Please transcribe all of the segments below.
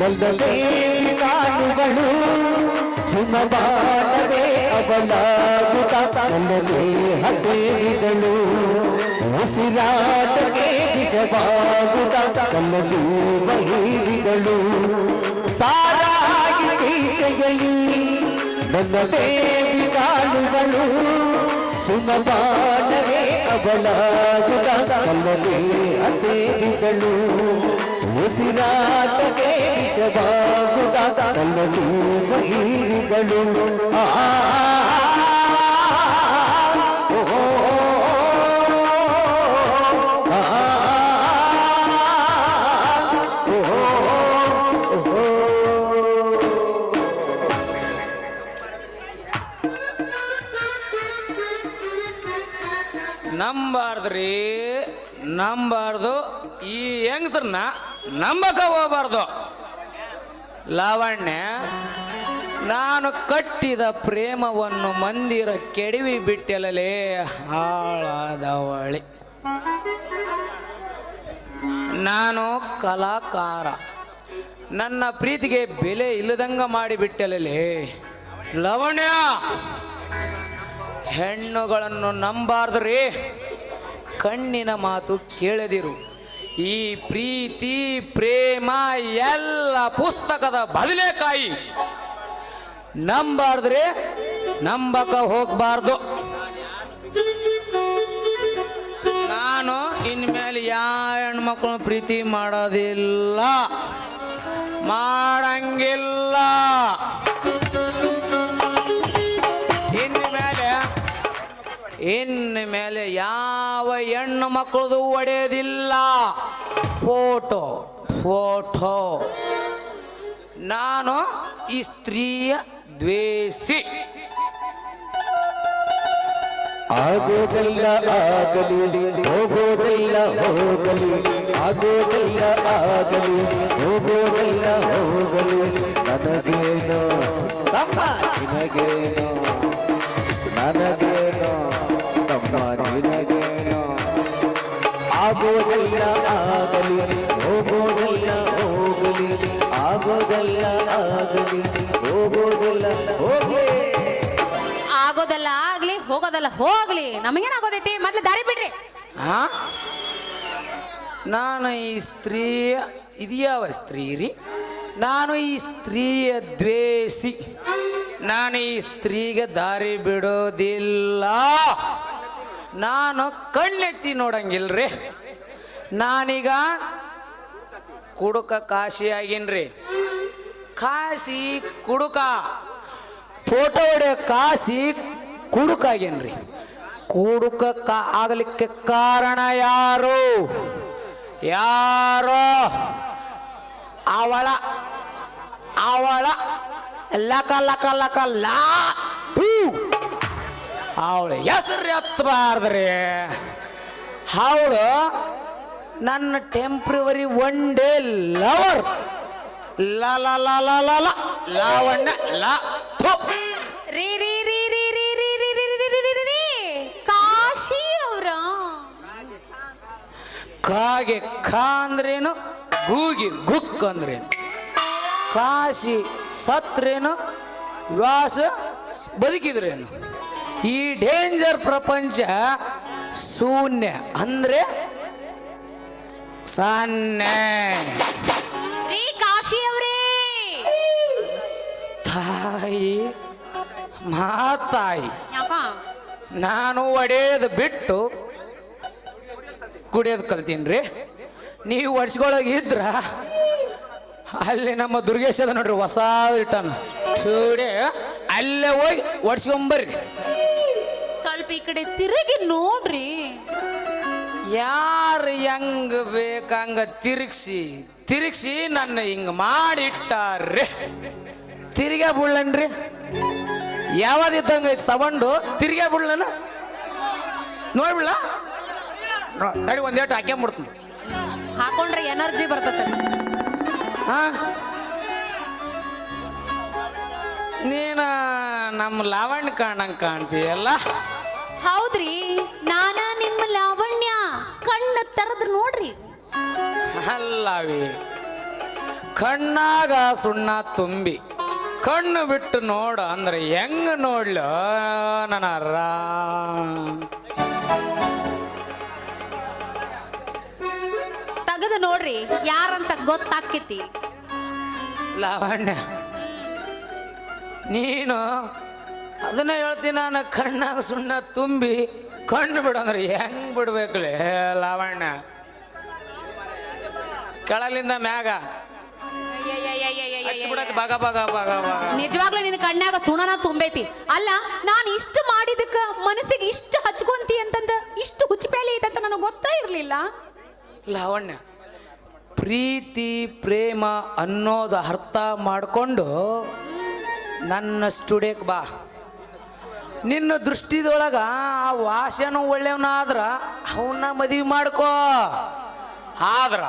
बलदे कान बलू हिमबानवे अबलागुता बलदे हते बिदलू उसिरात के बिजबागुता बलदू सारा गीत गई बलदे कान बलू हिमबानवे अबलागुता के ಆ ಓ, ಆ, ನಂಬಾರ್ದ್ರಿ ನಂಬಾರ್ದು ಈ ಹೆಂಗಸ್ರನ್ನ ನಂಬಕ ಹೋಗ್ಬಾರ್ದು ಲಾವಣ್ಯ, ನಾನು ಕಟ್ಟಿದ ಪ್ರೇಮವನ್ನು ಮಂದಿರ ಕೆಡವಿ ಬಿಟ್ಟೆಲಲೇ ಹಾಳಾದವಳಿ. ನಾನು ಕಲಾಕಾರ, ನನ್ನ ಪ್ರೀತಿಗೆ ಬೆಲೆ ಇಲ್ಲದಂಗ ಮಾಡಿಬಿಟ್ಟೆಲಲೇ ಲವಣ್ಯ, ಹೆಣ್ಣುಗಳನ್ನು ನಂಬಾರ್ದ್ರಿ ಕಣ್ಣಿನ ಮಾತು ಕೇಳದಿರು. ಈ ಪ್ರೀತಿ, ಪ್ರೇಮ ಎಲ್ಲ ಪುಸ್ತಕದ ಬದಲೇಕಾಯಿ ನಂಬಾರ್ದ್ರೆ ನಂಬಕ ಹೋಗ್ಬಾರ್ದು. ನಾನು ಇನ್ಮೇಲೆ ಯಾವ ಹೆಣ್ಮಕ್ಳು ಪ್ರೀತಿ ಮಾಡೋದಿಲ್ಲ. ಮಾಡಂಗಿಲ್ಲ. ಇನ್ನು ಮೇಲೆ ಯಾವ ಹೆಣ್ಣು ಮಕ್ಕಳದು ಒಡೆಯೋದಿಲ್ಲ. Photo photo. ನಾನು ಈ ಸ್ತ್ರೀಯ ದ್ವೇಷಿ. ಆಗೋದಲ್ಲ ಆಗಲಿ ಹೋಗೋದಿಲ್ಲ ಹೋಗಲಿ ಆಗೋದಲ್ಲ ಆಗಲಿ ಹೋಗೋದಿಲ್ಲ ಹೋಗಲಿ ನನಗೇನು ನಿನಗೇನು? ಆಗೋದಲ್ಲ ಆಗ್ಲಿ, ಹೋಗೋದಲ್ಲ ಹೋಗ್ಲಿ. ನಮಗೇನಾಗೋದೈತಿ? ಮೊದ್ಲು ದಾರಿ ಬಿಡ್ರಿ. ನಾನು ಈ ಸ್ತ್ರೀಯ, ಇದ್ಯಾವ ಸ್ತ್ರೀ ರೀ? ನಾನು ಈ ಸ್ತ್ರೀಯ ದ್ವೇಷಿ. ನಾನು ಈ ಸ್ತ್ರೀಗೆ ದಾರಿ ಬಿಡೋದಿಲ್ಲ. ನಾನು ಕಣ್ಣೆತ್ತಿ ನೋಡಂಗಿಲ್ರಿ. ನಾನೀಗ ಕುಡುಕ ಕಾಶಿ ಆಗಿನ್ರಿ ಕಾಶಿ ಕುಡುಕ. ಫೋಟೋ ಹೊಡೆಯೋ ಕಾಸಿ ಕುಡುಕಾಗೇನ್ರಿ ಕುಡುಕ ಆಗಲಿಕ್ಕೆ ಕಾರಣ ಯಾರು? ಯಾರೋ? ಅವಳ ಅವಳ ಲಕ ಲಕ ಲಕ, ಲಾ ಅವಳ ಹೆಸರು ಎತ್ತಬಾರ್ದ್ರಿ. ಅವಳು ನನ್ನ ಟೆಂಪ್ರವರಿ ಒನ್ ಡೇ ಲವರ್ ಲ ಲ ಲ ಲ ಲ ಲ ಲ ಲ. ಥು. ರೀ ರೀ ರೀ ರೀ ರೀ ರೀ ರೀ ರೀ ರೀ ರೀ ರೀ ರೀ ರೀ. ಕಾಶಿ ಅವರ ಕಾಗೆ ಖಾ ಅಂದ್ರೇನು ಗೂಗಿ ಗುಕ್ ಅಂದ್ರೇನು ಕಾಶಿ ಸತ್ರೇನು ವ್ಯಾಸ ಬದುಕಿದ್ರೇನು ಈ ಡೇಂಜರ್ ಪ್ರಪಂಚ ಶೂನ್ಯ ಅಂದ್ರೆ ಸನ್ನೆ ತಾಯಿ ಮಾತಾಯಿ ನಾನು ಒಡೆಯದು ಬಿಟ್ಟು ಕುಡಿಯೋದು ಕಲ್ತೀನಿ ರೀ ನೀವು ಒಡ್ಸ್ಕೊಳಗೆ ಇದ್ರ ಅಲ್ಲಿ ನಮ್ಮ ದುರ್ಗೇಶ್ ಅದ ನೋಡ್ರಿ ಹೊಸ ಇಟ್ಟಾನ ಚೂಡೆ ಅಲ್ಲೇ ಹೋಗಿ ಒಡ್ಸ್ಕೊಂಬರ್ರಿ. ಸ್ವಲ್ಪ ಈ ಕಡೆ ತಿರುಗಿ ನೋಡ್ರಿ. ಯಾರು ಹೆಂಗ್ ಬೇಕಂಗ ತಿರುಗಿಸಿ ತಿರುಗಿಸಿ ನನ್ನ ಹಿಂಗ್ ಮಾಡಿಟ್ಟಾರ್ರಿ. ತಿರ್ಗಾ ಬುಳ್ಳನ್ರಿ? ಯಾವ್ದಿದ್ದಂಗ ಐತಿ ಸವಂಡು? ತಿರ್ಗಾ ಬುಳ್ಳನ? ನೋಡ್ಬಿಡ್ಲ? ತಡಿ ಒಂದೇಟು ಹಾಕ್ಕೊಂಬಿಡ್ತೀನಿ ಹಾಕೊಂಡ್ರೆ ಎನರ್ಜಿ ಬರ್ತೈತೆ. ಹಾ? ನೀನ ನಮ್ಮ ಲಾವಣ್ಯ ಕಾಣಂಗ್ ಕಾಣ್ತೀಯಲ್ಲ? ಹೌದ್ರಿ ನಾನ ನಿಮ್ಮ ಲಾವಣ್ಯ ಕಣ್ಣ ತರದ್ ನೋಡ್ರಿ. ಅಲ್ಲವಿ ಕಣ್ಣಾಗ ಸುಣ್ಣ ತುಂಬಿ. ಕಣ್ಣು ಬಿಟ್ಟು ನೋಡು ಅಂದ್ರೆ ಹೆಂಗ ನೋಡ್ಲು? ನನ್ನ ತಗದು ತೆಗೆದು ನೋಡ್ರಿ ಯಾರಂತ ಗೊತ್ತಾಕೈತಿ ಲಾವಣ್ಯ ನೀನು ಅದನ್ನ ಹೇಳ್ತೀನಿ ನಾನು ಕಣ್ಣಾಗ ಸುಣ್ಣ ತುಂಬಿ ಕಣ್ಣು ಬಿಡು ಅಂದ್ರೆ ಹೆಂಗ್ ಬಿಡ್ಬೇಕಲೇ ಲಾವಣ್ಯ? ಕೆಳಲಿಂದ ಮ್ಯಾಗ. ಬಿಡತ್ತೆ ಬಾಗ ಬಾಗ ಬಾಗ ಬಾಗ. ನಿಜವಾಗ್ಲೂ ನಿನ್ನ ಕಣ್ಣಾಗ ಸುಣನ ತುಂಬೈತಿ. ಅಲ್ಲ ನಾನು ಇಷ್ಟು ಮಾಡಿದಕ್ಕ ಮನಸ್ಸಿಗೆ ಇಷ್ಟು ಹಚ್ಕೊಂತಿ ಅಂತಂದ ಇಷ್ಟು ಹುಚ್ಚಪೇಲಿ ಐತಂತ ನನಗೆ ಗೊತ್ತೇ ಇರಲಿಲ್ಲ. ಲಾವಣ್ಯ ಪ್ರೀತಿ ಪ್ರೇಮ ಅನ್ನೋದು ಅರ್ಥ ಮಾಡಿಕೊಂಡು ನನ್ನ ಸ್ಟುಡಿಯೋಕ್ಕೆ ಬಾ. ನಿನ್ನ ದೃಷ್ಟಿದೊಳಗ ಆ ವಾಸನು ಒಳ್ಳೆಯವನಾದ್ರ ಅವನ್ನ ಮದುವೆ ಮಾಡ್ಕೋ. ಆದ್ರ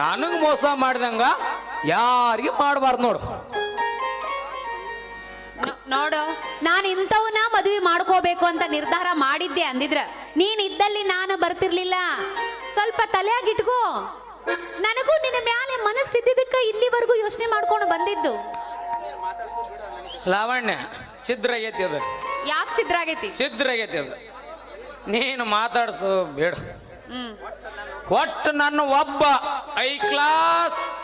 ನನಗೆ ಮೋಸ ಮಾಡ್ದಂಗ ಯಾರಿಗೆ ಮಾಡಬಾರ್ದು ನೋಡು. ನೋಡು ನಾನು ಇಂಥವನ್ನ ಮದುವೆ ಮಾಡ್ಕೋಬೇಕು ಅಂತ ನಿರ್ಧಾರ ಮಾಡಿದ್ದೆ ಅಂದಿದ್ರ ನೀನ್ ಇದ್ದಲ್ಲಿ ನಾನು ಬರ್ತಿರ್ಲಿಲ್ಲ. ಸ್ವಲ್ಪ ತಲೆಯಾಗಿಟ್ಕೋ. ನನಗೂ ನಿನ್ನ ಮ್ಯಾಲೆ ಮನಸ್ಸಿದ್ದಕ್ಕ ಇಲ್ಲಿವರೆಗೂ ಯೋಚನೆ ಮಾಡ್ಕೊಂಡು ಬಂದಿದ್ದು. ಲಾವಣ್ಯ ಚಿದ್ರ ಆಗೈತಿ ಅದು. ಯಾಕೆ ಚಿದ್ರ ಆಗೈತಿ? ಚಿದ್ರ ಆಗೈತಿ ಅದು. ನೀನು ಮಾತಾಡ್ಸು ಬೇಡ. ಹ್ಮ್. ಒಟ್ಟು ನನ್ನ ಒಬ್ಬ ಐ ಕ್ಲಾಸ್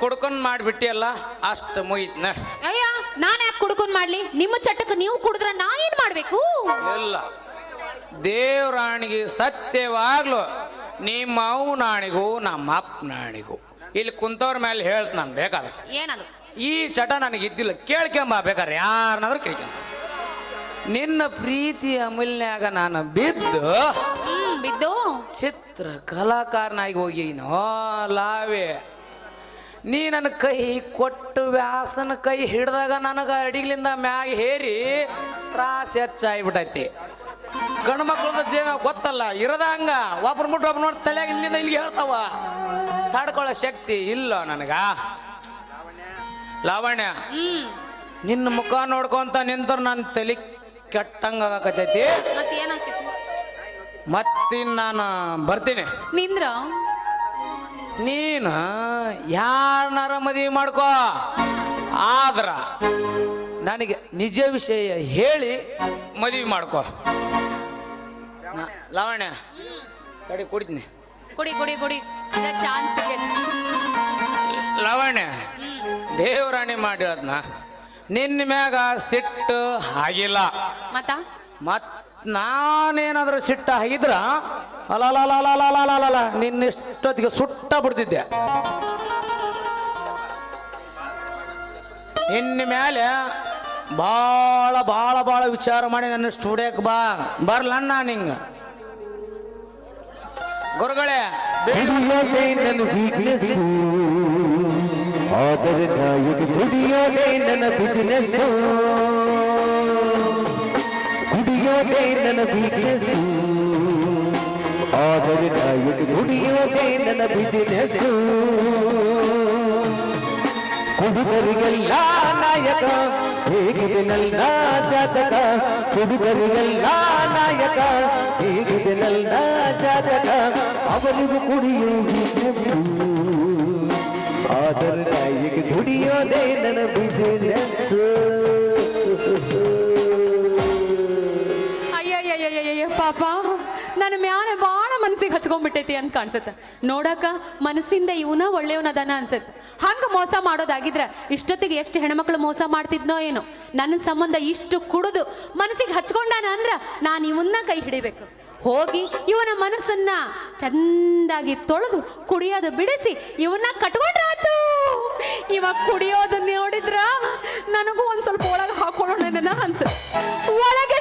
ಕುಡ್ಕೊಂಡು ಮಾಡಿಬಿಟ್ಟಿಯಲ್ಲ ಅಷ್ಟು ಮುಗಿತ್ನ ಅಯ್ಯ ನಾನು ಯಾಕೆ ಕುಡ್ಕೊಂಡ್ ಮಾಡ್ಲಿ? ನಿಮ್ಮ ಚಟಕ್ಕೆ ನೀವು ಕುಡಿದ್ರೆ ನಾ ಏನ್ ಮಾಡ್ಬೇಕು? ಇಲ್ಲ. ದೇವ್ರಾಣಿಗೆ ಸತ್ಯವಾಗ್ಲು ನಿಮ್ಮ ಅವನಾಣಿಗೂ ನಮ್ಮ ಅಪ್ಪನಾಣಿಗೂ. ಇಲ್ಲಿ ಕುಂತವ್ರ ಮೇಲೆ ಹೇಳ್ತ ನಾನು ಬೇಕಾದ ಏನದು? ಈ ಚಟ ನನಗೆ ಇದ್ದಿಲ್ಲ. ಕೇಳ್ಕೊಂಬ ಬೇಕಾದ್ರೆ ಯಾರನ್ನಾದ್ರೂ ಕೇಳ್ಕೊಂಬ. ನಿನ್ನ ಪ್ರೀತಿ ಅಮೂಲ್ಯಾಗ ನಾನು ಬಿದ್ದು ಬಿದ್ದು. ಚಿತ್ರ ಕಲಾಕಾರನಾಗಿ ಹೋಗಿನೋ ಲಾವೆ. ನೀ ನನ್ನ ಕೈ ಕೊಟ್ಟು ವ್ಯಾಸನ ಕೈ ಹಿಡ್ದಾಗ ನನಗೆ ಅಡಿಗಲಿಂದ ಮ್ಯಾಗ ಹೇರಿ ತ್ರಾಸ ಹೆಚ್ಚಾಗ್ಬಿಟ್ಟೈತಿ. ಗಂಡು ಮಕ್ಕಳದ ಜೀವ ಗೊತ್ತಲ್ಲ ಇರದ ಹಂಗ. ಒಬ್ರು ಮುಟ್ಟು ಒಬ್ರು ನೋಡಿ ತಲೆಯಾಗ ಇಲ್ಲಿಂದ ಇಲ್ಲಿಗೆ ಹೇಳ್ತಾವ. ತಡ್ಕೊಳ್ಳೋ ಶಕ್ತಿ ಇಲ್ಲ ನನಗ. ಲಾವಣ್ಯ ನಿನ್ನ ಮುಖ ನೋಡ್ಕೊಂತ ನಿಂತರ ನನ್ನ ತಲೆ ಕೆಟ್ಟಂಗ ಆಗಕತ್ತೈತಿ. ಮತ್ತಿನ್ ನಾನು ಬರ್ತೀನಿ. ನಿಂದ್ರ? ನೀನು ಯಾರನ್ನಾರ ಮದುವೆ ಮಾಡ್ಕೋ. ಆದ್ರ ನನಗೆ ನಿಜ ವಿಷಯ ಹೇಳಿ ಮದುವೆ ಮಾಡ್ಕೋ. ಲವಣ್ಯ ಕಡೆ ಕುಡಿತೀನಿ. ಕುಡಿ ಕುಡಿ ಕುಡಿ. ಚಾನ್ಸ್ ಲವಣ್ಯ ಲಾವಣ್ಯ ದೇವರಾಣಿ ಮಾಡಿರೋದ್ನ ನಿನ್ನ ಮ್ಯಾಗ ಸಿಟ್ಟು ಆಗಿಲ್ಲ. ಮತ್ತ? ಮತ್ ನಾನೇನಾದ್ರೂ ಸಿಟ್ಟ ಆಗಿದ್ರ ಅಲಲಲಲಲಲಲಲಲ. ನಿನ್ನಿಷ್ಟೊತ್ತಿಗೆ ಸುಟ್ಟ ಬಿಡ್ತಿದ್ದೆ. ನಿನ್ನ ಮೇಲೆ ಭಾಳ ಭಾಳ ಭಾಳ ವಿಚಾರ ಮಾಡಿ ನನ್ನ ಸ್ಟುಡಿಯೋಕ್ಕೆ ಬಾ. ಬರ್ಲಣ್ಣ ನಿಂಗ. ಗುರುಗಳೇ ದುಡಿಯೋದೇ ನನ್ನ ಆದರೆ ನನ್ನ ದುಡಿಯೋದೇ ನನ್ನ ಬಿಸಿನೆಸ್ ಕುಡುಗರಿಗೆಲ್ಲ ನಾಯಕ, ಹೇಗಿದೆ ನನ್ನ ಜಾತಕ. ಕುಡುಗರಿಗೆಲ್ಲ ನಾಯಕ, ಹೇಗಿದೆ ನನ್ನ ಜಾತಕ. ಅವರಿಗೂ ಕುಡಿಯೋ ಆದರೆ ದುಡಿಯೋದೇ ನನ್ನ ಹಚ್ಕೊಂಡ್ಬಿಟ್ಟೈತಿ ಅಂತ ಕಾಣಿಸುತ್ತೆ. ನೋಡಕ್ಕ, ಮನಸ್ಸಿಂದ ಇವನ ಒಳ್ಳೆಯವನದಾನ ಅನ್ಸುತ್ತೆ. ಹಂಗೆ ಮೋಸ ಮಾಡೋದಾಗಿದ್ರ ಇಷ್ಟೊತ್ತಿಗೆ ಎಷ್ಟು ಹೆಣ್ಮಕ್ಳು ಮೋಸ ಮಾಡ್ತಿದ್ನೋ ಏನೋ, ನನ್ನ ಸಂಬಂಧ ಇಷ್ಟು ಕುಡಿದು ಮನಸ್ಸಿಗೆ ಹಚ್ಕೊಂಡಾನ ಅಂದ್ರ ನಾನು ಇವನ್ನ ಕೈ ಹಿಡಿಬೇಕು. ಹೋಗಿ ಇವನ ಮನಸ್ಸನ್ನ ಚಂದಾಗಿ ತೊಳೆದು ಕುಡಿಯೋದು ಬಿಡಿಸಿ ಇವನ್ನ ಕಟ್ಕೊಂಡ್ರಾತು ಇವಾಗ ಕುಡಿಯೋದನ್ನ ನೋಡಿದ್ರ ನನಗೂ ಒಂದ್ ಸ್ವಲ್ಪ ಒಳಗೆ ಹಾಕೊಳ್ಳೋಣ ಅನ್ಸುತ್ತೆ. ಒಳಗೆ